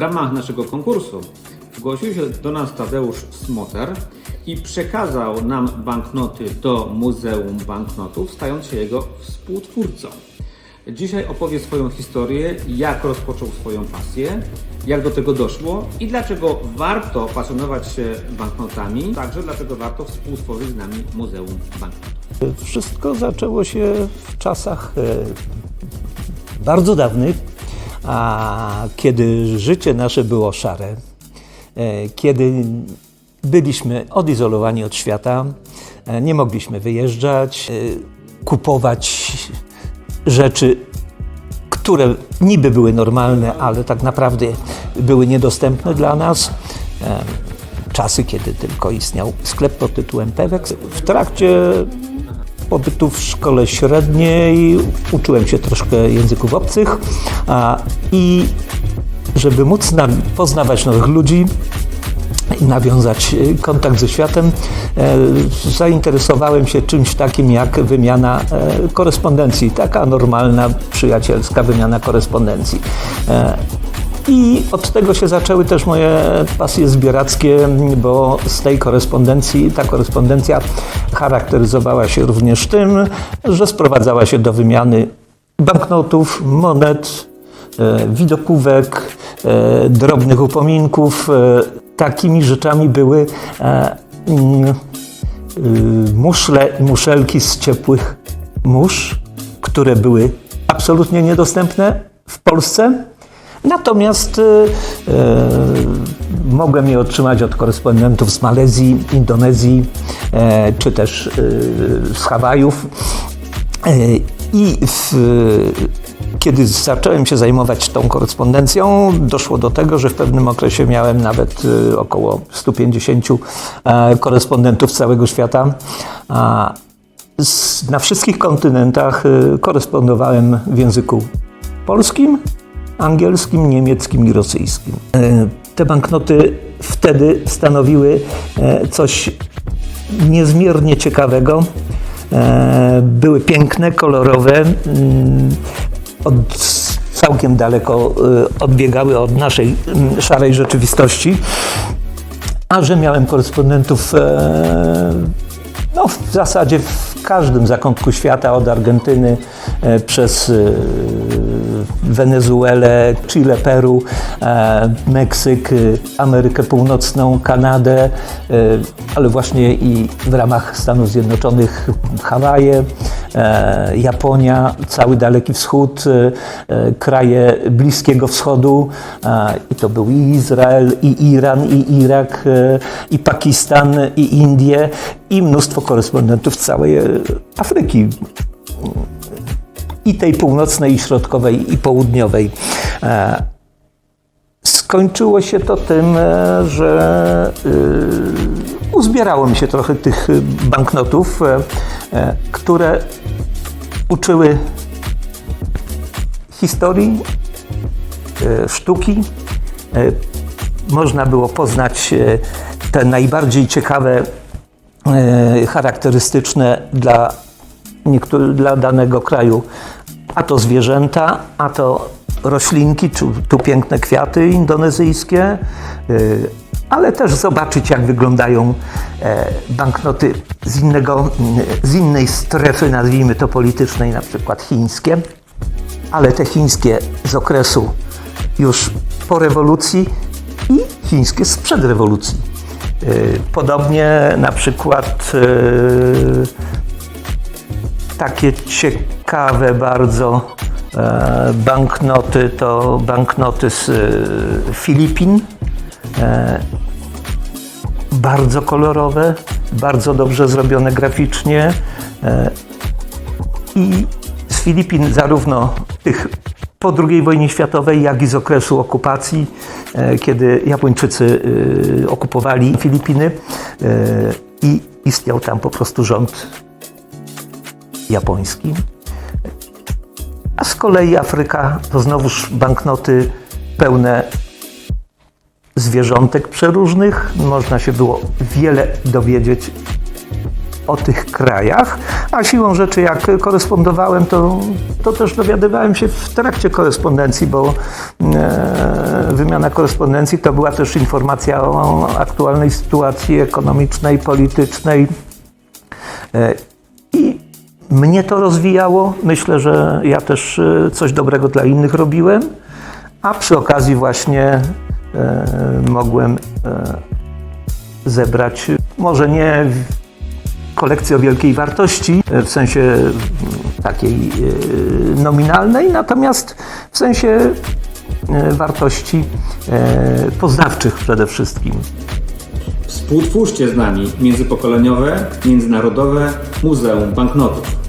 ramach naszego konkursu zgłosił się do nas Tadeusz Smoter i przekazał nam banknoty do Muzeum Banknotów, stając się jego współtwórcą. Dzisiaj opowie swoją historię, jak rozpoczął swoją pasję, jak do tego doszło i dlaczego warto pasjonować się banknotami, także dlaczego warto współtworzyć z nami Muzeum Banknotów. Wszystko zaczęło się w czasach e, bardzo dawnych, a kiedy życie nasze było szare, e, kiedy byliśmy odizolowani od świata, e, nie mogliśmy wyjeżdżać, e, kupować rzeczy, które niby były normalne, ale tak naprawdę były niedostępne dla nas. Czasy, kiedy tylko istniał sklep pod tytułem Pewex. W trakcie pobytu w szkole średniej uczyłem się troszkę języków obcych a, i żeby móc na, poznawać nowych ludzi, nawiązać e, kontakt ze światem, e, zainteresowałem się czymś takim jak wymiana e, korespondencji, taka normalna, przyjacielska wymiana korespondencji. I od tego się zaczęły też moje pasje zbierackie, bo z tej korespondencji, ta korespondencja charakteryzowała się również tym, że sprowadzała się do wymiany banknotów, monet, e, widokówek, e, drobnych upominków. E, Takimi rzeczami były mm, muszle i muszelki z ciepłych mórz, które były absolutnie niedostępne w Polsce. Natomiast e, mogłem je otrzymać od korespondentów z Malezji, Indonezji e, czy też e, z Hawajów. E, I w, kiedy zacząłem się zajmować tą korespondencją, doszło do tego, że w pewnym okresie miałem nawet około 150 e, korespondentów z całego świata. Na wszystkich kontynentach korespondowałem w języku polskim, angielskim, niemieckim i rosyjskim. E, Te banknoty wtedy stanowiły e, coś niezmiernie ciekawego. E, Były piękne, kolorowe, całkiem daleko odbiegały od naszej szarej rzeczywistości. A że miałem korespondentów no, w zasadzie w każdym zakątku świata, od Argentyny przez Wenezuelę, Chile, Peru, e, Meksyk, e, Amerykę Północną, Kanadę, e, ale właśnie i w ramach Stanów Zjednoczonych Hawaje, e, Japonia, cały Daleki Wschód, kraje Bliskiego Wschodu i to był i Izrael, i Iran, i Irak, i Pakistan, i Indie i mnóstwo korespondentów z całej Afryki i tej północnej, i środkowej, i południowej. E, Skończyło się to tym, e, że y, uzbierało mi się trochę tych banknotów, e, e, które uczyły historii, e, sztuki. E, Można było poznać e, te najbardziej ciekawe, e, charakterystyczne dla, niektórych, dla danego kraju, a to zwierzęta, a to roślinki, czy tu piękne kwiaty indonezyjskie, e, ale też zobaczyć, jak wyglądają e, banknoty z, innego, z innej strefy, nazwijmy to politycznej, na przykład chińskie ale te chińskie z okresu już po rewolucji i chińskie sprzed rewolucji. Yy, Podobnie na przykład yy, takie ciekawe bardzo e, banknoty to banknoty z e, Filipin. E, bardzo kolorowe, bardzo dobrze zrobione graficznie. I z Filipin zarówno tych po II wojnie światowej, jak i z okresu okupacji, kiedy Japończycy okupowali Filipiny i istniał tam po prostu rząd japoński. A z kolei Afryka to znowuż banknoty pełne zwierzątek przeróżnych. Można się było wiele dowiedzieć o tych krajach, A siłą rzeczy, jak korespondowałem, to, to też dowiadywałem się w trakcie korespondencji, bo e, wymiana korespondencji to była też informacja o aktualnej sytuacji ekonomicznej, politycznej. E, mnie to rozwijało. Myślę, że ja też e, coś dobrego dla innych robiłem, a przy okazji właśnie e, mogłem e, zebrać może nie kolekcję o wielkiej wartości e, w sensie mm, takiej nominalnej, natomiast w sensie wartości poznawczych przede wszystkim. Współtwórzcie z nami międzypokoleniowe, międzynarodowe Muzeum Banknotów.